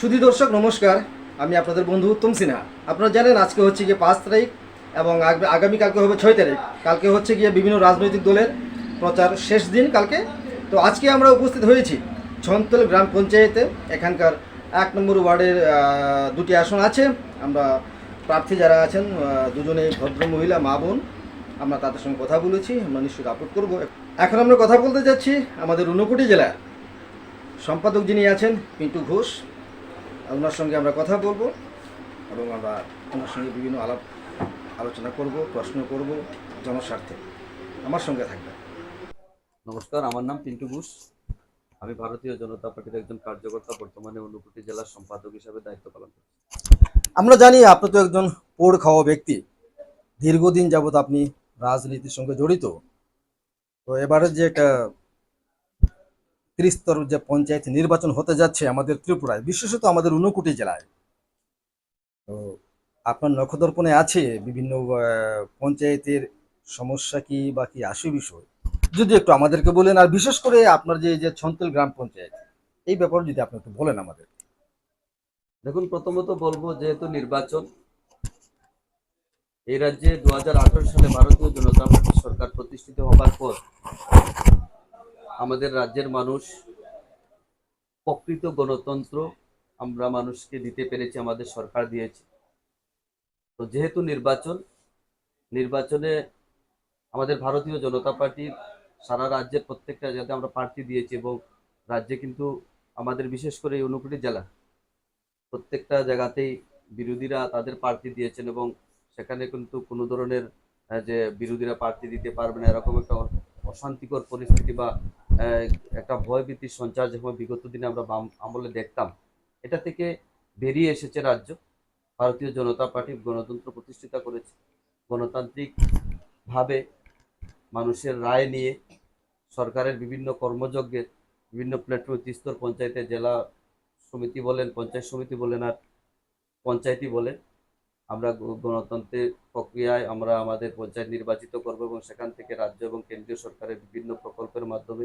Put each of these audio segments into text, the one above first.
সুধী দর্শক নমস্কার। আমি আপনাদের বন্ধু উত্তম সিনহা। আপনারা জানেন আজকে হচ্ছে গিয়ে পাঁচ তারিখ এবং আগ- আগামীকালকে হবে ছয় তারিখ। কালকে হচ্ছে গিয়ে বিভিন্ন রাজনৈতিক দলের প্রচার শেষ দিন কালকে। তো আজকে আমরা উপস্থিত হয়েছি ছন্তল গ্রাম পঞ্চায়েতে। এখানকার এক নম্বর ওয়ার্ডের দুটি আসন আছে। আমরা প্রার্থী যারা আছেন আহ, দুজনেই ভদ্র মহিলা মা বোন আমরা তাদের সঙ্গে কথা বলেছি। আমরা নিশ্চয়ই আপলোড করব। এখন আমরা কথা বলতে যাচ্ছি আমাদের ঊনকোটি জেলার। সম্পাদক যিনি আছেন পিন্টু ঘোষ। ওনার সঙ্গে আমরা কথা বলব এবং আমরা ওনার সঙ্গে বিভিন্ন আলাপ আলোচনা করব প্রশ্ন করব জনস্বার্থে। আমার সঙ্গে থাকবে নমস্কার আমার নাম পিন্টু ঘোষ। আমি ভারতীয় জনতা পার্টির একজন কার্যকর্তা বর্তমানে অনুকুটি জেলার সম্পাদক হিসাবে দায়িত্ব পালন করছি। আমরা জানি আপনি তো একজন পোড় খাওয়া ব্যক্তি। দীর্ঘদিন যাবত আপনি রাজনীতির সঙ্গে জড়িত। তো এবারে যে একটা ত্রিস্তর যে পঞ্চায়েত নির্বাচন হতে যাচ্ছে আমাদের ত্রিপুরায়, বিশেষত আমাদের ঊনকোটি জেলায়। তো আপনার নক্ষদর্পণে আছে বিভিন্ন পঞ্চায়েতের সমস্যা কি বা কি আসে বিষয়? যদি একটু আমাদেরকে বলেন, আর বিশেষ করে আপনার যে যে ছন্তল গ্রাম পঞ্চায়েত, এই ব্যাপারে যদি আপনি একটু বলেন আমাদের। দেখুন, প্রথমত বলব, যেহেতু নির্বাচন, এই রাজ্যে দু হাজার আঠারো সালে ভারতীয় জনতা পার্টি সরকার প্রতিষ্ঠিত হবার পর আমাদের রাজ্যের মানুষ প্রকৃত গণতন্ত্র আমরা মানুষকে দিতে পেরেছি, আমাদের সরকার দিয়েছে। তো যেহেতু নির্বাচন, নির্বাচনে আমাদের ভারতীয় জনতা পার্টির সারা রাজ্যের প্রত্যেকটা জায়গাতে আমরা প্রার্থী দিয়েছি এবং রাজ্যে কিন্তু আমাদের বিশেষ করে এই ঊনকোটি জেলা, প্রত্যেকটা জায়গাতেই বিরোধীরা তাদের প্রার্থী দিয়েছেন এবং সেখানে কিন্তু কোনো ধরনের যে বিরোধীরা প্রার্থী দিতে পারবে না, এরকম একটা অশান্তিকর পরিস্থিতি বা একটা ভয়ভীতির সঞ্চার যখন বিগত দিনে আমরা বাম আমলে দেখতাম, এটা থেকে বেরিয়ে এসেছে রাজ্য। ভারতীয় জনতা পার্টি গণতন্ত্র প্রতিষ্ঠিত করেছে। গণতান্ত্রিকভাবে মানুষের রায় নিয়ে সরকারের বিভিন্ন কর্মযজ্ঞের বিভিন্ন প্ল্যাটফর্ম তিস্তর পঞ্চায়েতে জেলা সমিতি বলেন, পঞ্চায়েত সমিতি বলেন আর পঞ্চায়েতই বলেন আমরা গণতন্ত্রের প্রক্রিয়ায় আমরা আমাদের পঞ্চায়েত নির্বাচিত করব এবং সেখান থেকে রাজ্য এবং কেন্দ্রীয় সরকারের বিভিন্ন প্রকল্পের মাধ্যমে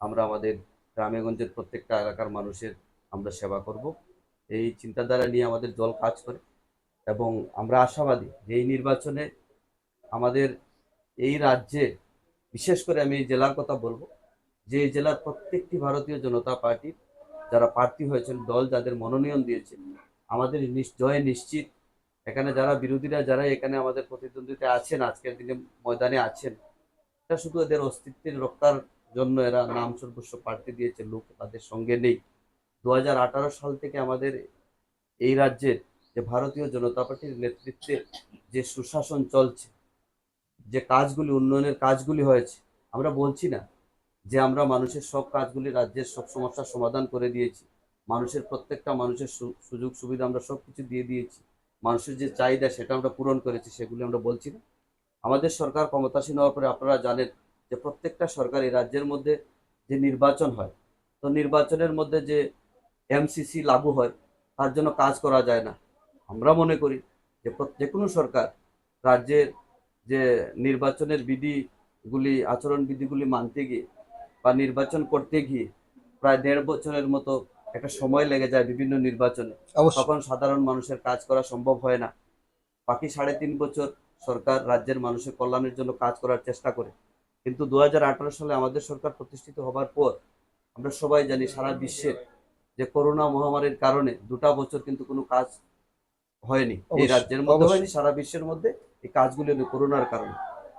আমরা আমাদের গ্রামেগঞ্জের প্রত্যেকটা এলাকার মানুষের আমরা সেবা করব। এই চিন্তাধারা নিয়ে আমাদের দল কাজ করে এবং আমরা আশাবাদী যে এই নির্বাচনে আমাদের এই রাজ্যে, বিশেষ করে আমি এই জেলার কথা বলব, যে এই জেলার প্রত্যেকটি ভারতীয় জনতা পার্টির যারা প্রার্থী হয়েছেন, দল যাদের মনোনয়ন দিয়েছে, আমাদের জয় নিশ্চিত এখানে যারা বিরোধীরা, যারা এখানে আমাদের প্রতিদ্বন্দ্বিতা আছেন, আজকের দিনে ময়দানে আছেন এটা শুধু এদের অস্তিত্বের রক্ষার জন্য এরা নাম সর্বস্ব প্রার্থী দিয়েছে, লোক তাদের সঙ্গে নেই। দু হাজার আঠারো সাল থেকে আমাদের এই রাজ্যের যে ভারতীয় জনতা পার্টির নেতৃত্বে যে সুশাসন চলছে, যে কাজগুলি, উন্নয়নের কাজগুলি হয়েছে, আমরা বলছি না যে আমরা মানুষের সব কাজগুলি রাজ্যের সব সমস্যার সমাধান করে দিয়েছি। মানুষের প্রত্যেকটা মানুষের সুযোগ সুবিধা আমরা সব কিছু দিয়ে দিয়েছি। মানুষের যে চাহিদা সেটা আমরা পূরণ করেছি, সেগুলি আমরা বলছি না। আমাদের সরকার ক্ষমতাসীন হওয়ার পরে আপনারা জানেন যে প্রত্যেকটা সরকার রাজ্যের মধ্যে যে নির্বাচন হয়, তো নির্বাচনের মধ্যে যে এমসিসি লাগু হয়, তার জন্য কাজ করা যায় না। আমরা মনে করি যে যে কোনো সরকার রাজ্যের যে নির্বাচনের বিধিগুলি, আচরণ বিধিগুলি মানতে গিয়ে বা নির্বাচন করতে গিয়ে প্রায় দেড় বছরের মতো একটা সময় লেগে যায় বিভিন্ন নির্বাচনে। তখন সাধারণ মানুষের কাজ করা সম্ভব হয় না। বাকি সাড়ে তিন বছর সরকার রাজ্যের মানুষের কল্যাণের জন্য কাজ করার চেষ্টা করে। কিন্তু দু সালে আমাদের সরকার প্রতিষ্ঠিত হবার পর আমরা সবাই জানি সারা বিশ্বের যে করোনা মহামারীর কারণে দুটা বছর কিন্তু কোনো কাজ হয়নি। এই রাজ্যের মধ্যে হয়নি সারা বিশ্বের মধ্যে এই কাজগুলি হয়নি করোনার কারণে।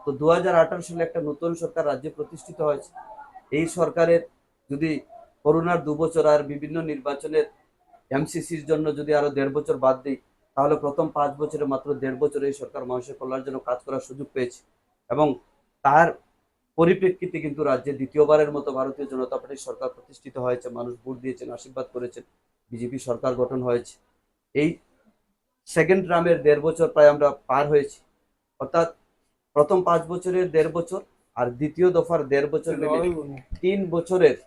তো দু হাজার আঠারো সালে একটা নতুন সরকার রাজ্যে প্রতিষ্ঠিত হয়েছে। এই সরকারের যদি করোনার দু বছর আর বিভিন্ন নির্বাচনের এমসিসির জন্য যদি আরও দেড় বছর বাদ দিই তাহলে প্রথম পাঁচ বছরে মাত্র দেড় বছর এই সরকার মানুষের কল্যাণের জন্য কাজ করার সুযোগ পেয়েছে। এবং তার পরিপ্রেক্ষিতে কিন্তু রাজ্যে দ্বিতীয়বারের মতো ভারতীয় জনতা পার্টির সরকার প্রতিষ্ঠিত হয়েছে। মানুষ ভোট দিয়েছেন আশীর্বাদ করেছেন বিজেপি সরকার গঠন হয়েছে। এই সেকেন্ড টার্মের দেড় বছর প্রায় আমরা পার হয়েছি। অর্থাৎ প্রথম পাঁচ বছরের দেড় বছর আর দ্বিতীয় দফার দেড় বছর তিন বছরের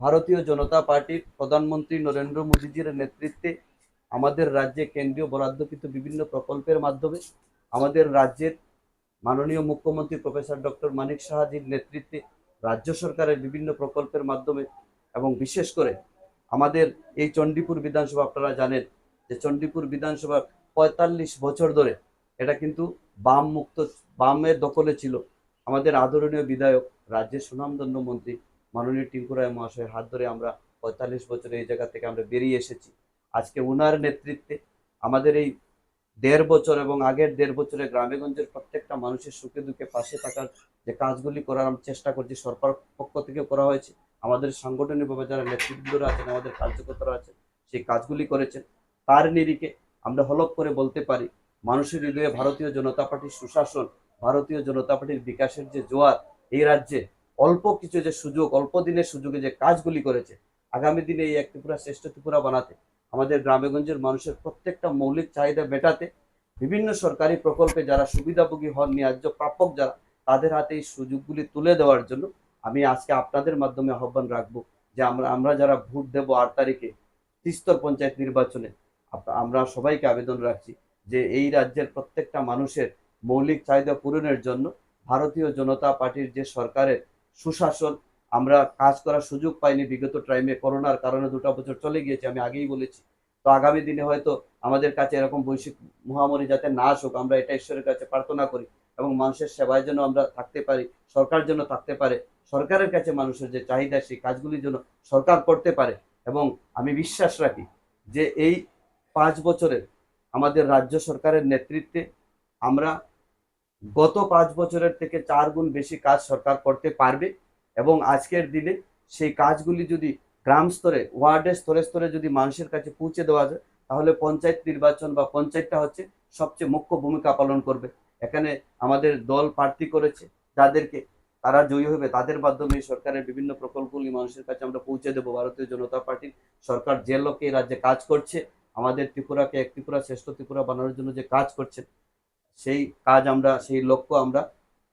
ভারতীয় জনতা পার্টির প্রধানমন্ত্রী নরেন্দ্র মোদীজির নেতৃত্বে আমাদের রাজ্যে কেন্দ্রীয় বরাদ্দকৃত বিভিন্ন প্রকল্পের মাধ্যমে আমাদের রাজ্যের মাননীয় মুখ্যমন্ত্রী প্রফেসর ডক্টর মানিক সাহাজির নেতৃত্বে রাজ্য সরকারের বিভিন্ন প্রকল্পের মাধ্যমে এবং বিশেষ করে আমাদের এই চণ্ডীপুর বিধানসভা, আপনারা জানেন যে চণ্ডীপুর বিধানসভা পঁয়তাল্লিশ বছর ধরে এটা কিন্তু বাম মুক্ত বামের দখলে ছিল। আমাদের আদরণীয় বিধায়ক, রাজ্যের সুনামধন্য মন্ত্রী মাননীয় টিঙ্কু রায় মহাশয়ের হাত ধরে আমরা পঁয়তাল্লিশ বছরে এই জায়গা থেকে আমরা বেরিয়ে এসেছি। আজকে ওনার নেতৃত্বে আমাদের এই দেড় বছর এবং আগের দেড় বছরে গ্রামেগঞ্জের প্রত্যেকটা মানুষের সুখে দুঃখে পাশে থাকার যে কাজগুলি করার আমরা চেষ্টা করছি, সরকার পক্ষ থেকে করা হয়েছে। আমাদের সাংগঠনিকভাবে যারা নেতৃত্বরা আছেন, আমাদের কার্যকর্তারা আছেন, সেই কাজগুলি করেছেন। তার নিরিখে আমরা হলপ করে বলতে পারি, মানুষের হৃদয়ে ভারতীয় জনতা পার্টির সুশাসন, ভারতীয় জনতা পার্টির বিকাশের যে জোয়ার এই রাজ্যে অল্প কিছু যে সুযোগ, অল্প দিনের সুযোগে যে কাজগুলি করেছে, আগামী দিনে এই এক ত্রিপুরা শ্রেষ্ঠ ত্রিপুরা বানাতে, আমাদের গ্রামেগঞ্জের মানুষের প্রত্যেকটা মৌলিক চাহিদা মেটাতে, বিভিন্ন সরকারি প্রকল্পে যারা সুবিধাভোগী হন, ন্যায্য প্রাপক যারা, তাদের হাতে এই সুযোগগুলি তুলে দেওয়ার জন্য আমি আজকে আপনাদের মাধ্যমে আহ্বান রাখব যে আমরা আমরা যারা ভোট দেব আট তারিখে, তিস্তর পঞ্চায়েত নির্বাচনে আমরা সবাইকে আবেদন রাখছি যে এই রাজ্যের প্রত্যেকটা মানুষের মৌলিক চাহিদা পূরণের জন্য ভারতীয় জনতা পার্টির যে সরকারের সুশাসন, আমরা কাজ করার সুযোগ পাইনি বিগত টাইমে করোনার কারণে দুটো বছর চলে গিয়েছে, আমি আগেই বলেছি। তো আগামী দিনে হয়তো আমাদের কাছে এরকম বৈশ্বিক মহামারী যাতে না আসুক, আমরা এটা ঈশ্বরের কাছে প্রার্থনা করি এবং মানুষের সেবায় যেন আমরা থাকতে পারি, সরকার যেন থাকতে পারে, সরকারের কাছে মানুষের যে চাহিদা, সেই কাজগুলির জন্য সরকার করতে পারে এবং আমি বিশ্বাস রাখি যে এই পাঁচ বছরের আমাদের রাজ্য সরকারের নেতৃত্বে আমরা গত পাঁচ বছরের থেকে চার গুণ বেশি কাজ সরকার করতে পারবে এবং আজকের দিনে সেই কাজগুলি যদি গ্রাম স্তরে, ওয়ার্ডের স্তরে স্তরে যদি মানুষের কাছে পৌঁছে দেওয়া যায়, তাহলে পঞ্চায়েত নির্বাচন বা পঞ্চায়েতটা হচ্ছে সবচেয়ে মুখ্য ভূমিকা পালন করবে। এখানে আমাদের দল প্রার্থী করেছে, যাদেরকে তারা জয়ী হবে, তাদের মাধ্যমে সরকারের বিভিন্ন প্রকল্পগুলি মানুষের কাছে আমরা পৌঁছে দেবো। ভারতীয় জনতা পার্টির সরকার যে লোকে রাজ্যে কাজ করছে, আমাদের ত্রিপুরাকে এক ত্রিপুরা, শ্রেষ্ঠ ত্রিপুরা বানানোর জন্য যে কাজ করছে সেই কাজ আমরা, সেই লক্ষ্য আমরা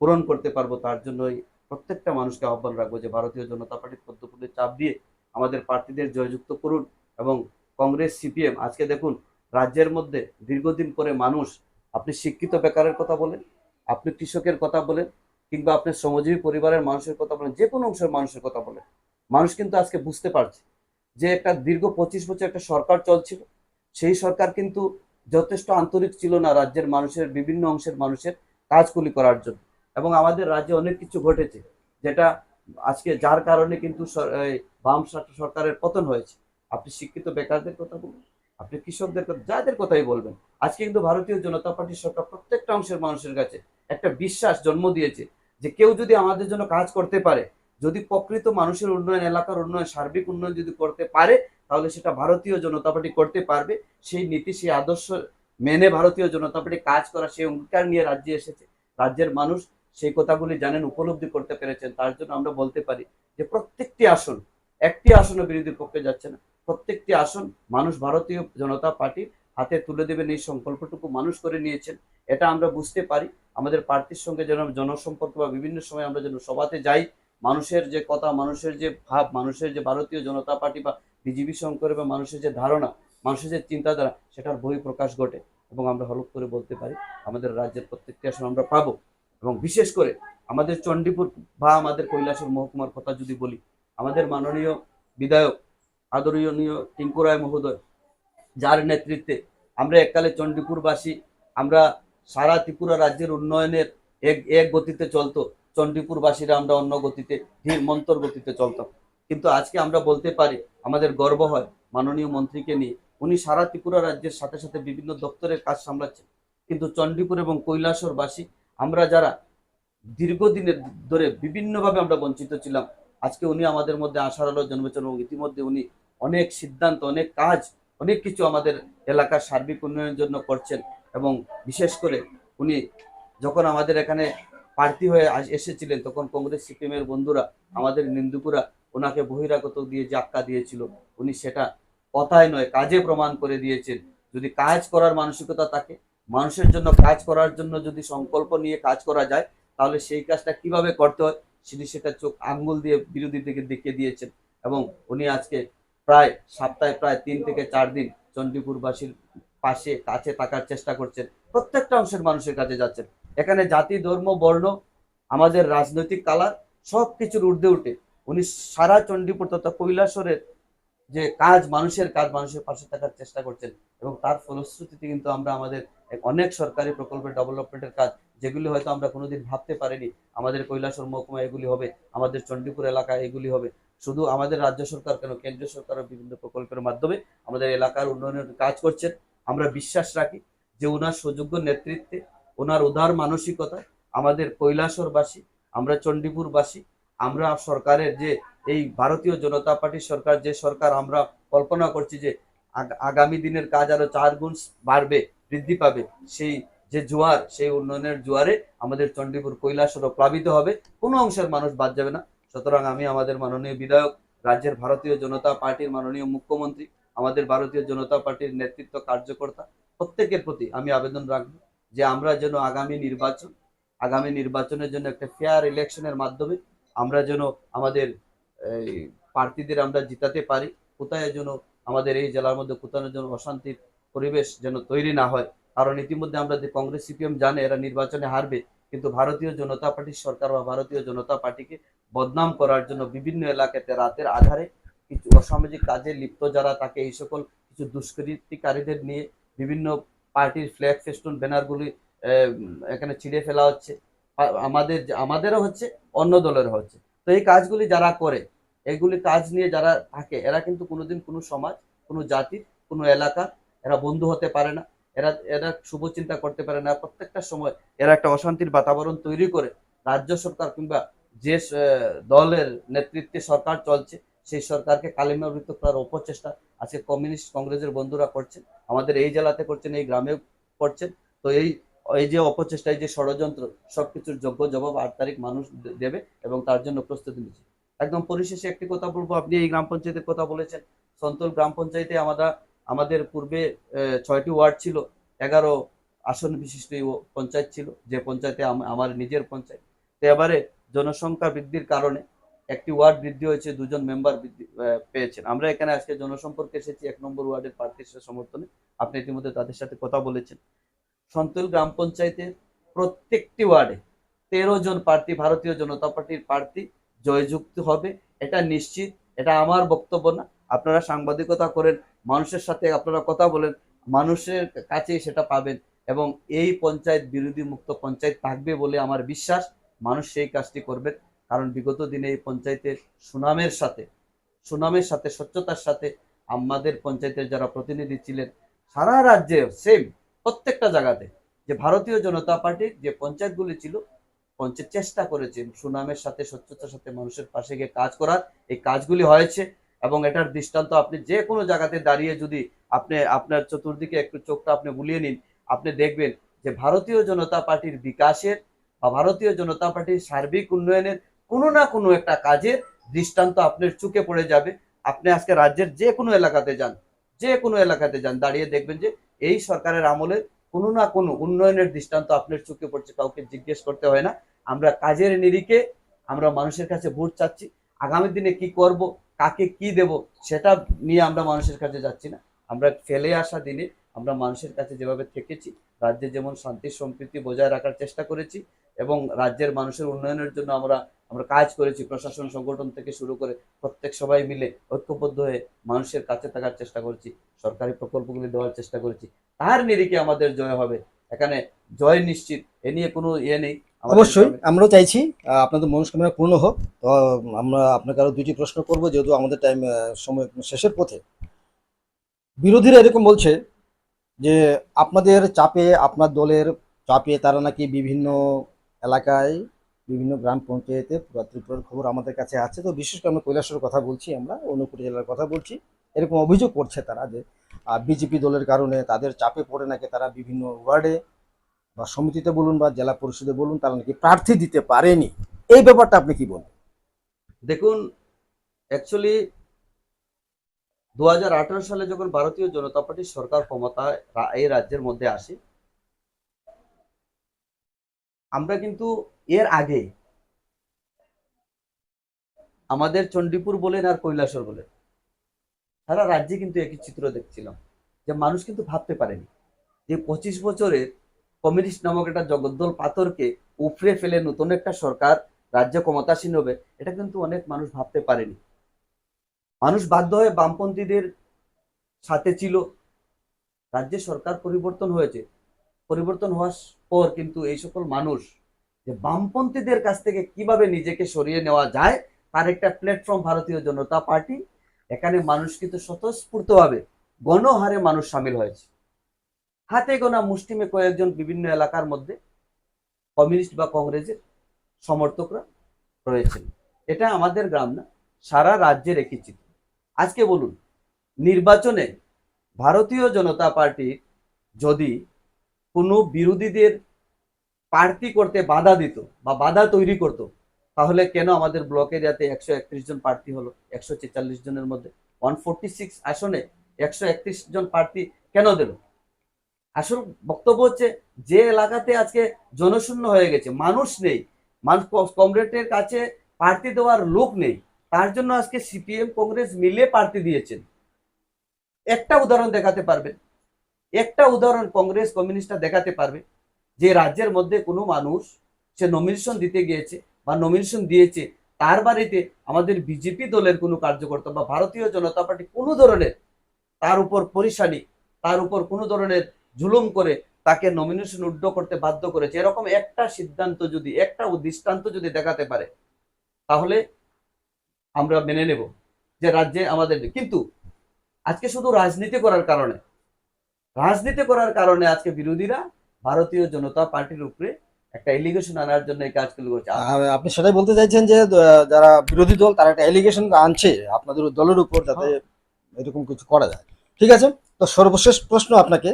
পূরণ করতে পারব তার জন্যই প্রত্যেকটা মানুষকে আহ্বান রাখব যে ভারতীয় জনতা পার্টির পদ্মপুরের চাপ দিয়ে আমাদের প্রার্থীদের জয়যুক্ত করুন এবং কংগ্রেস, সিপিএম, আজকে দেখুন রাজ্যের মধ্যে দীর্ঘদিন পরে মানুষ আপনি শিক্ষিত বেকারের কথা বলেন, আপনি কৃষকের কথা বলেন কিংবা আপনি শ্রমজীবী পরিবারের মানুষের কথা বলেন, যে কোনো অংশের মানুষের কথা বলেন। মানুষ কিন্তু আজকে বুঝতে পারছে যে একটা দীর্ঘ পঁচিশ বছর একটা সরকার চলছিল। সেই সরকার কিন্তু যথেষ্ট আন্তরিক ছিল না রাজ্যের মানুষের, বিভিন্ন অংশের মানুষের কাজগুলি করার জন্য। এবং আমাদের রাজ্যে অনেক কিছু ঘটেছে, যেটা আজকে যার কারণে কিন্তু বাম সর- সরকারের পতন হয়েছে। আপনি শিক্ষিত বেকারদের কথা বলুন, আপনি কৃষকদের কথা, যাদের কথাই বলবেন, আজকে কিন্তু ভারতীয় জনতা পার্টির সরকার প্রত্যেকটা অংশের মানুষের কাছে একটা বিশ্বাস, জন্ম দিয়েছে যে কেউ যদি আমাদের জন্য কাজ করতে পারে, যদি প্রকৃত মানুষের উন্নয়ন, এলাকার উন্নয়ন, সার্বিক উন্নয়ন যদি করতে পারে তাহলে সেটা ভারতীয় জনতা পার্টি করতে পারবে। সেই নীতি, সেই আদর্শ মেনে ভারতীয় জনতা পার্টি কাজ করা, সেই অঙ্গীকার নিয়ে রাজ্যে এসেছে। রাজ্যের মানুষ সেই কথাগুলি জানেন, উপলব্ধি করতে পেরেছেন। তার জন্য আমরা বলতে পারি যে প্রত্যেকটি আসন, একটি আসনও বিরোধীর পক্ষে যাচ্ছে না। প্রত্যেকটি আসন মানুষ ভারতীয় জনতা পার্টির হাতে তুলে দেবেন, এই সংকল্পটুকু মানুষ করে নিয়েছেন। এটা আমরা বুঝতে পারি। আমাদের পার্টির সঙ্গে যেন জনসম্পর্ক বা বিভিন্ন সময় আমরা যেন সভাতে যাই মানুষের যে কথা, মানুষের যে ভাব, মানুষের যে ভারতীয় জনতা পার্টি বা বিজেপি সংকরে বা মানুষের যে ধারণা, মানুষের যে চিন্তাধারা, সেটার বই প্রকাশ ঘটে এবং আমরা হলপ করে বলতে পারি, আমাদের রাজ্যের প্রত্যেকটি আসন আমরা পাবো। এবং বিশেষ করে আমাদের চণ্ডীপুর বা আমাদের কৈলাসের মহকুমার কথা যদি বলি, আমাদের মাননীয় বিধায়ক, আদরণীয় টিঙ্কু রায় মহোদয়, যার নেতৃত্বে আমরা এককালে চণ্ডীপুরবাসী, আমরা সারা ত্রিপুরা রাজ্যের উন্নয়নের এক এক গতিতে চলতো। চণ্ডীপুরবাসীরা আমরা অন্য গতিতে, ধীর মন্তর গতিতে চলতাম। কিন্তু আজকে আমরা বলতে পারি, আমাদের গর্ব হয় মাননীয় মন্ত্রীকে নিয়ে। উনি সারা ত্রিপুরা রাজ্যের সাথে সাথে বিভিন্ন দপ্তরের কাজ সামলাচ্ছেন। কিন্তু চণ্ডীপুর এবং কৈলাসরবাসী, আমরা যারা দীর্ঘদিনের ধরে বিভিন্নভাবে আমরা বঞ্চিত ছিলাম, আজকে উনি আমাদের মধ্যে আশার আলো জন্মেছেন এবং ইতিমধ্যে উনি অনেক সিদ্ধান্ত, অনেক কাজ, অনেক কিছু আমাদের এলাকার সার্বিক উন্নয়নের জন্য করছেন। এবং বিশেষ করে উনি যখন আমাদের এখানে প্রার্থী হয়ে এসেছিলেন, তখন কংগ্রেস সিপিএমের বন্ধুরা, আমাদের নিন্দুকুরা ওনাকে বহিরাগত দিয়ে যে আক্কা দিয়েছিল, উনি সেটা কথায় নয়, কাজে প্রমাণ করে দিয়েছেন। যদি কাজ করার মানসিকতা থাকে, মানুষের জন্য কাজ করার জন্য যদি সংকল্প নিয়ে কাজ করা যায়, তাহলে সেই কাজটা কীভাবে করতে হয় তিনি সেটা চোখ আঙ্গুল দিয়ে বিরোধী দিকে দেখিয়ে দিয়েছেন। এবং উনি আজকে প্রায়, সপ্তাহে প্রায় তিন থেকে চার দিন চণ্ডীপুরবাসীর পাশে, কাছে থাকার চেষ্টা করছেন। প্রত্যেকটা অংশের মানুষের কাছে যাচ্ছেন। এখানে জাতি, ধর্ম, বর্ণ, আমাদের রাজনৈতিক কালার সব কিছুর ঊর্ধ্বে উঠে। উনি সারা চণ্ডীপুর তথা কৈলাসরের যে কাজ, মানুষের কাজ, মানুষের পাশে থাকার চেষ্টা করছেন এবং তার ফলশ্রুতিতে কিন্তু আমরা আমাদের অনেক সরকারি প্রকল্পের ডেভেলপমেন্টের কাজ, যেগুলি হয়তো আমরা কোনোদিন ভাবতে পারিনি, আমাদের কৈলাসর মহকুমা এগুলি হবে, আমাদের চণ্ডীপুর এলাকা এগুলি হবে। শুধু আমাদের রাজ্য সরকার কেন, কেন্দ্রীয় সরকারও বিভিন্ন প্রকল্পের মাধ্যমে আমাদের এলাকার উন্নয়নের কাজ করছেন। আমরা বিশ্বাস রাখি যে ওনার সুযোগ্য নেতৃত্বে ওনার উদার মানসিকতা, আমাদের কৈলাসরবাসী, আমরা চণ্ডীপুরবাসী, আমরা সরকারের যে এই ভারতীয় জনতা পার্টির সরকার, যে সরকার আমরা কল্পনা করছি যে আগামী দিনের কাজ আরও চার গুণ বাড়বে, বৃদ্ধি পাবে, সেই যে জোয়ার, সেই উন্নয়নের জোয়ারে আমাদের চণ্ডীপুর কৈলাসরও প্লাবিত হবে, কোনো অংশের মানুষ বাদ যাবে না। সুতরাং আমি আমাদের মাননীয় বিধায়ক, রাজ্যের ভারতীয় জনতা পার্টির মাননীয় মুখ্যমন্ত্রী, আমাদের ভারতীয় জনতা পার্টির নেতৃত্ব কার্যকর্তা, প্রত্যেকের প্রতি আমি আবেদন রাখব। যে আমরা যেন আগামী নির্বাচন, আগামী নির্বাচনের জন্য একটা ফেয়ার ইলেকশনের মাধ্যমে আমরা যেন আমাদের প্রার্থীদের আমরা জিতাতে পারি, কোথায় যেন আমাদের এই জেলার মধ্যে কোথাও যেন অশান্তির পরিবেশ যেন তৈরি না হয়। কারণ ইতিমধ্যে আমরা যে কংগ্রেস, সিপিএম জানে এরা নির্বাচনে হারবে, কিন্তু ভারতীয় জনতা পার্টির সরকার বা ভারতীয় জনতা পার্টিকে বদনাম করার জন্য বিভিন্ন এলাকাতে রাতের আধারে কিছু অসামাজিক কাজে লিপ্ত যারা, তাকে এই সকল কিছু দুষ্কৃতিকারীদের নিয়ে বিভিন্ন পার্টির ফ্ল্যাগ ফেস্টুন ব্যানারগুলি এখানে ছিঁড়ে ফেলা হচ্ছে। আমাদের আমাদেরও হচ্ছে, অন্য দলেরও হচ্ছে। তো এই কাজগুলি যারা করে, এগুলি কাজ নিয়ে যারা থাকে, এরা কিন্তু কোনোদিন কোনো সমাজ, কোনো জাতির কোনো এলাকা, এরা বন্ধু হতে পারে না। এরা এরা শুভ চিন্তা করতে পারে না। প্রত্যেকটা সময় এরা একটা অশান্তির বাতাবরণ তৈরি করে, রাজ্য সরকার কিংবা যে দলের নেতৃত্বে সরকার চলছে সেই সরকারকে কালিমাবৃত করার অপচেষ্টা আজকে কমিউনিস্ট কংগ্রেসের বন্ধুরা করছেন, আমাদের এই জেলাতে করছেন, এই গ্রামেও করছেন। তো এই এই যে অপচেষ্টা, এই যে ষড়যন্ত্র, সবকিছুর যোগ্য জবাব আট তারিখ মানুষ দেবে এবং তার জন্য প্রস্তুতি নিচ্ছে। একদম পরিশেষে একটি কথা বলব, আপনি এই গ্রাম পঞ্চায়েতের কথা বলেছেন। সন্তোল গ্রাম পঞ্চায়েতে আমরা, আমাদের পূর্বে ছয়টি ওয়ার্ড ছিল, এগারো আসন বিশিষ্ট পঞ্চায়েত ছিল, যে পঞ্চায়েতে আমার নিজের পঞ্চায়েত। তো এবারে জনসংখ্যা বৃদ্ধির কারণে একটি ওয়ার্ড বৃদ্ধি হয়েছে, দুজন মেম্বার বৃদ্ধি পেয়েছেন। আমরা এখানে আজকে জনসম্পর্কে এসেছি, এক নম্বর ওয়ার্ডের প্রার্থীর সমর্থনে। আপনি ইতিমধ্যে তাদের সাথে কথা বলেছেন। সন্তোল গ্রাম পঞ্চায়েতের প্রত্যেকটি ওয়ার্ডে তেরো জন প্রার্থী, ভারতীয় জনতা পার্টির প্রার্থী জয়যুক্ত হবে। এটা নিশ্চিত, এটা আমার বক্তব্য না। আপনারা সাংবাদিকতা করেন, মানুষের সাথে আপনারা কথা বলেন, মানুষের কাছেই সেটা পাবেন এবং এই পঞ্চায়েত বিরোধী মুক্ত পঞ্চায়েত থাকবে বলে আমার বিশ্বাস। মানুষ সেই কাজটি করবেন। কারণ বিগত দিনে এই পঞ্চায়েতের সুনামের সাথে সুনামের সাথে, স্বচ্ছতার সাথে আমাদের পঞ্চায়েতের যারা প্রতিনিধি ছিলেন, সারা রাজ্যে সেম প্রত্যেকটা জায়গাতে যে ভারতীয় জনতা পার্টির যে পঞ্চায়েতগুলি ছিল, পঞ্চায়েত চেষ্টা করেছেন সুনামের সাথে, স্বচ্ছতার সাথে মানুষের পাশে গিয়ে কাজ করার। এই কাজগুলি হয়েছে এবং এটার দৃষ্টান্ত আপনি যে কোনো জায়গাতে দাঁড়িয়ে যদি আপনি, আপনার চতুর্দিকে একটু চোখটা আপনি বুলিয়ে নিন, আপনি দেখবেন যে ভারতীয় জনতা পার্টির বিকাশের বা ভারতীয় জনতা পার্টির সার্বিক উন্নয়নের কোনো না কোনো একটা কাজের দৃষ্টান্ত আপনার চুকে পড়ে যাবে। আপনি আজকে রাজ্যের যে কোনো এলাকাতে যান, যে কোনো এলাকাতে যান, দাঁড়িয়ে দেখবেন যে এই সরকারের আমলে কোনো না কোনো উন্নয়নের দৃষ্টান্ত আপনার চোখে পড়ছে, কাউকে জিজ্ঞেস করতে হয় না। আমরা কাজের নিরিখে আমরা মানুষের কাছে ভোট চাচ্ছি, আগামী দিনে কি করব, কাকে কি দেব, সেটা নিয়ে আমরা মানুষের কাছে যাচ্ছি না। আমরা ফেলে আসা দিনে আমরা মানুষের কাছে যেভাবে থেকেছি, রাজ্যে যেমন শান্তি, সম্প্রীতি বজায় রাখার চেষ্টা করেছি এবং রাজ্যের মানুষের উন্নয়নের জন্য আমরা আমরা কাজ করেছি প্রশাসন সংগঠন থেকে শুরু করে প্রত্যেক সবাই মিলে ঐক্যবদ্ধ হয়ে মানুষের কাছে থাকার চেষ্টা করেছি সরকারি প্রকল্পগুলি দেওয়ার চেষ্টা করেছি। তার নিরিখে আমাদের জয় হবে। এখানে জয় নিশ্চিত এ নিয়ে কোনো ইয়ে নেই। অবশ্যই আমরাও চাইছি আপনাদের মনস্কামনা পূর্ণ হোক। তো আমরা আপনাকে আরও দুইটি প্রশ্ন করব যেহেতু আমাদের টাইম সময় শেষের পথে। বিরোধীরা এরকম বলছে যে আপনাদের চাপে আপনার দলের চাপে তারা নাকি বিভিন্ন এলাকায় বিভিন্ন গ্রাম পঞ্চায়েতে পুরো খবর আমাদের কাছে আছে। তো বিশেষ করে আমরা কৈলাসের কথা বলছি আমরা অনুপুর জেলার কথা বলছি। এরকম অভিযোগ করছে তারা যে বিজেপি দলের কারণে তাদের চাপে পড়ে নাকি তারা বিভিন্ন ওয়ার্ডে বা সমিতিতে বলুন বা জেলা পরিষদে বলুন তারা নাকি প্রার্থী দিতে পারেনি। এই ব্যাপারটা আপনি কি বলবেন দেখুন অ্যাকচুয়ালি দু হাজার আঠারো সালে যখন ভারতীয় জনতা পার্টির সরকার ক্ষমতায় এই রাজ্যের মধ্যে আসে, আমরা কিন্তু এর আগে আমাদের চণ্ডীপুর বলেন আর কৈলাসর বলেন, সারা রাজ্যে কিন্তু একই চিত্র দেখছিলাম, যে মানুষ কিন্তু ভাবতে পারেনি যে পঁচিশ বছরের কমিউনিস্ট নামক একটা জগদ্দল পাথরকে উপড়ে ফেলে নতুন একটা সরকার রাজ্য ক্ষমতাসীন হবে, এটা কিন্তু অনেক মানুষ ভাবতে পারেনি। মানুষ বাধ্য হয়ে বামপন্থীদের সাথে ছিল। রাজ্যে সরকার পরিবর্তন হয়েছে। পরিবর্তন হওয়ার পর কিন্তু এই সকল মানুষ যে বামপন্থীদের কাছ থেকে কীভাবে নিজেকে সরিয়ে নেওয়া যায়, তার একটা প্ল্যাটফর্ম ভারতীয় জনতা পার্টি। এখানে মানুষ কিন্তু স্বতঃস্ফূর্তভাবে গণহারে মানুষ সামিল হয়েছে। হাতে গোনা মুষ্টিমে কয়েকজন বিভিন্ন এলাকার মধ্যে কমিউনিস্ট বা কংগ্রেসের সমর্থকরা রয়েছেন। এটা আমাদের গ্রাম না, সারা রাজ্যের একই চিত্র। আজকে বলুন, নির্বাচনে ভারতীয় জনতা পার্টির যদি কোনো বিরোধীদের প্রার্থী করতে বাধা দিত বা বাধা তৈরি করত, তাহলে কেন আমাদের ব্লকে যাতে একশো একত্রিশ জন প্রার্থী হলো, একশো ছেচল্লিশ জনের মধ্যে? ওয়ান ফোরটি সিক্স আসনে একশো একত্রিশ জন প্রার্থী কেন দিল? আসল বক্তব্য হচ্ছে, যে এলাকাতে আজকে জনশূন্য হয়ে গেছে, মানুষ নেই, মানুষ কমরেডের কাছে প্রার্থী দেওয়ার লোক নেই, তার জন্য আজকে সিপিএম, কংগ্রেস মিলে প্রার্থী দিয়েছেন। একটা উদাহরণ দেখাতে পারবে? একটা উদাহরণ কংগ্রেস কমিউনিস্টরা দেখাতে পারবে? যে রাজ্যের মধ্যে কোনো মানুষ সে নমিনেশন দিতে গিয়েছে বা নমিনেশন দিয়েছে, তার বাড়িতে আমাদের বিজেপি দলের কোনো কার্যকর্তা বা ভারতীয় জনতা পার্টি কোনো ধরনের তার উপর পরিশানি, তার উপর কোনো ধরনের জুলুম করে তাকে নমিনেশন উড্ড করতে বাধ্য করেছে। এরকম একটা সিদ্ধান্ত যদি, একটা দৃষ্টান্ত যদি দেখাতে পারে, তাহলে আমরা মেনে নেব যে রাজ্যে আমাদের কিন্তু আজকে শুধু রাজনীতি করার কারণে, রাজনীতি করার কারণে আজকে বিরোধীরা ভারতীয় জনতা পার্টির উপরে একটা এলিগেশন আনার জন্য এই কাজগুলো করছে। আপনি সেটাই বলতে চাইছেন যে যারা বিরোধী দল তারা একটা এলিগেশন আনছে আপনাদের দলের উপর যাতে এরকম কিছু করা যায়। ঠিক আছে? তো সর্বশেষ প্রশ্ন আপনাকে।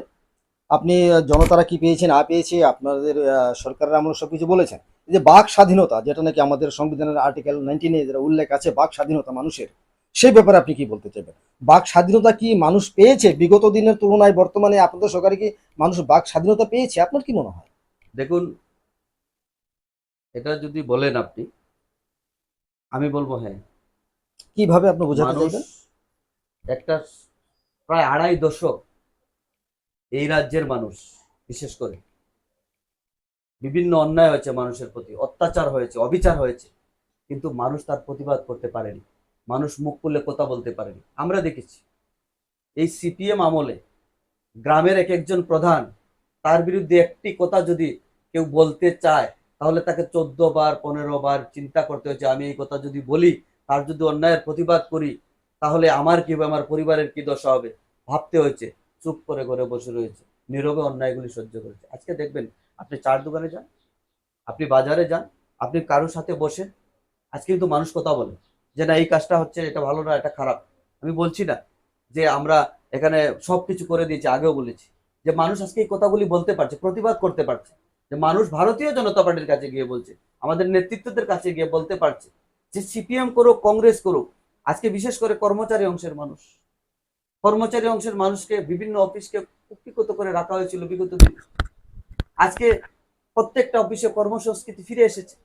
আপনি জনতারা কি পেয়েছে না পেয়েছে আপনাদের সরকারের আমল সব কিছু বলেছেন যে বাক স্বাধীনতা যেটা নাকি আমাদের সংবিধানের আর্টিকেল নাইনটিনে যেটা উল্লেখ আছে বাক স্বাধীনতা মানুষের সেই ব্যাপারে আপনি কি বলতে চাইবেন? বাক স্বাধীনতা কি মানুষ পেয়েছে? বিগত দিনের তুলনায় বর্তমানে আপনাদের সরকারে কি মানুষ বাক স্বাধীনতা পেয়েছে? আপনার কি মনে হয়? দেখুন এটা যদি বলেন আপনি আমি বলব হ্যাঁ। কীভাবে আপনি বোঝাতে চাইবেন? একটা প্রায় আড়াই দশক এই রাজ্যের মানুষ বিশেষ করে। বিভিন্ন অন্যায় হয়েছে মানুষের প্রতি অত্যাচার হয়েছে অবিচার হয়েছে। কিন্তু মানুষ তার প্রতিবাদ করতে পারেনি। মানুষ মুখ খুললে কথা বলতে পারেনি। আমরা দেখেছি, এই সিপিএম আমলে গ্রামের এক একজন প্রধান, তার বিরুদ্ধে একটি কথা যদি কেউ বলতে চায়, তাহলে তাকে চোদ্দ বার, পনেরো বার চিন্তা করতে হয়েছে, আমি এই কথা যদি বলি, তার যদি অন্যায়ের প্রতিবাদ করি, তাহলে আমার কি হবে, আমার পরিবারের কি দশা হবে? ভাবতে হয়েছে, চুপ করে ঘরে বসে রয়েছে, নীরবে অন্যায়গুলি সহ্য করেছে। আজকে দেখবেন, আপনি চার দোকানে যান, আপনি বাজারে যান, আপনি কারোর সাথে বসেন, আজকে কিন্তু মানুষ কথা বলে। যে না, এই কাজটা হচ্ছে, এটা ভালো না, এটা খারাপ। আমি বলছি না যে আমরা এখানে সব কিছু করে দিয়েছি, আগেও বলেছি। যে মানুষ আজকে এই কথাগুলি বলতে পারছে, প্রতিবাদ করতে পারছে। যে মানুষ ভারতীয় জনতা পার্টির কাছে গিয়ে বলছে, আমাদের নেতৃত্বদের কাছে গিয়ে বলতে পারছে যে সিপিএম করুক, কংগ্রেস করুক, আজকে বিশেষ করে কর্মচারী অংশের মানুষ। কর্মচারী অংশের মানুষকে বিভিন্ন অফিসকে কুক্ষিগত করে রাখা হয়েছিল বিগত দিনে। আজকে প্রত্যেকটা অফিসে কর্মসংস্কৃতি ফিরে এসেছে।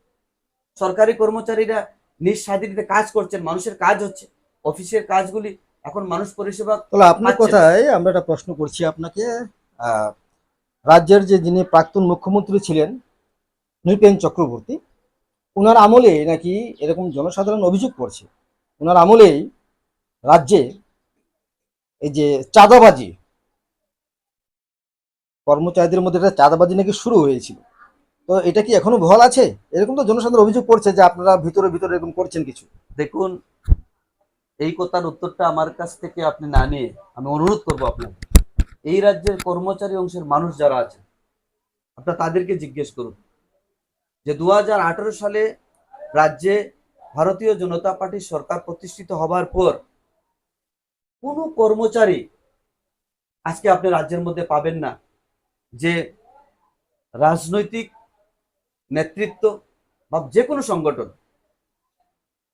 সরকারি কর্মচারীরা নিজ স্বাধীনতে কাজ করছেন মানুষের কাজ হচ্ছে। অফিসের কাজগুলি এখন মানুষ পরিষেবা তাহলে আপনার। কথায় আমরা একটা প্রশ্ন করছি আপনাকে। রাজ্যের যে যিনি প্রাক্তন মুখ্যমন্ত্রী ছিলেন নৃপেন চক্রবর্তী ওনার আমলে নাকি এরকম জনসাধারণ অভিযোগ করছে। ওনার আমলেই রাজ্যে এই যে চাঁদাবাজি কর্মচারীদের মধ্যে একটা চাঁদাবাজি নাকি শুরু হয়েছিল। তো এটা কি এখনও বহাল আছে? এরকম তো জনসাধারণ অভিযোগ করছে যে আপনারা ভিতরে ভিতরে এরকম করছেন কিছু। দেখুন, এই কথার উত্তরটা আমার কাছ থেকে আপনি না নিয়ে আমি অনুরোধ করব আপনাকে। এই রাজ্যের কর্মচারী অংশের মানুষ যারা আছে আপনার তাদেরকে জিজ্ঞেস করুন যে দু হাজার আঠারো সালে রাজ্যে ভারতীয় জনতা পার্টির সরকার প্রতিষ্ঠিত হবার পর কোনো কর্মচারী আজকে আপনি রাজ্যের মধ্যে পাবেন না যে রাজনৈতিক নেতৃত্ব বা যে কোনো সংগঠন,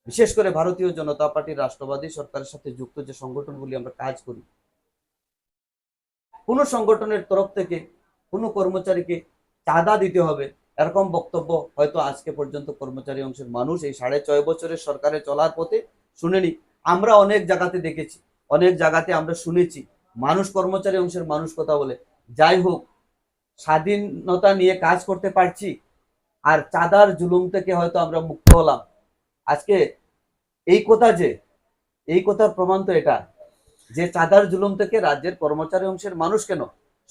বিশেষ করে ভারতীয় জনতা পার্টির রাষ্ট্রবাদী সরকারের সাথে যুক্ত যে সংগঠনগুলি আমরা কাজ করি, কোন সংগঠনের তরফ থেকে কোনো কর্মচারীকে চাঁদা দিতে হবে, এরকম বক্তব্য হয়তো আজকে পর্যন্ত কর্মচারী অংশের মানুষ এই সাড়ে ছয় বছরের সরকারে চলার পথে শুনেনি। আমরা অনেক জায়গাতে দেখেছি, অনেক জায়গাতে আমরা শুনেছি, মানুষ কর্মচারী অংশের মানুষ কথা বলে। যাই হোক, স্বাধীনতা নিয়ে কাজ করতে পারছি আর চাঁদার জুলুম থেকে হয়তো আমরা মুক্ত হলাম। আজকে এই কথা যে, এই কথার প্রমাণ তো এটা, যে চাঁদার জুলুম থেকে রাজ্যের কর্মচারী অংশের মানুষ কেন?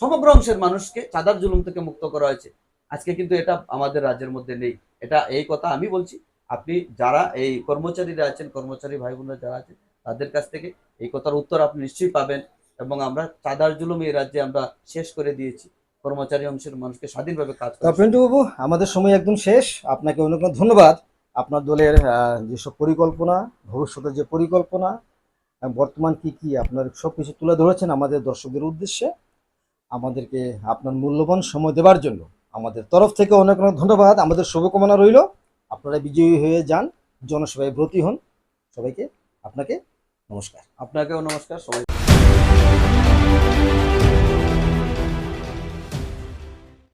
সমগ্র অংশের মানুষকে চাঁদার জুলুম থেকে মুক্ত করা হয়েছে। আজকে কিন্তু এটা আমাদের রাজ্যের মধ্যে নেই। এটা এই কথা আমি বলছি। আপনি যারা এই কর্মচারীরা আছেন, কর্মচারী ভাই বোনরা যারা আছেন, তাদের কাছ থেকে এই কথার উত্তর আপনি নিশ্চয়ই পাবেন এবং আমরা চাঁদার জুলুম এই রাজ্যে আমরা শেষ করে দিয়েছি। কর্মচারী অংশের মানুষকে স্বাধীনভাবে কাজ পিন্টু বাবু আমাদের সময় একদম শেষ। আপনাকে অনেক অনেক ধন্যবাদ। আপনার দলের যেসব পরিকল্পনা ভবিষ্যতের যে পরিকল্পনা বর্তমান কি কি আপনার সব কিছু তুলে ধরেছেন আমাদের দর্শকদের উদ্দেশ্যে আমাদেরকে আপনার মূল্যবান সময় দেওয়ার জন্য আমাদের তরফ থেকে অনেক অনেক ধন্যবাদ। আমাদের শুভকামনা রইল। আপনারা বিজয়ী হয়ে যান জনসেবায় ব্রতী হন। সবাইকে আপনাকে নমস্কার। আপনাকেও নমস্কার সবাই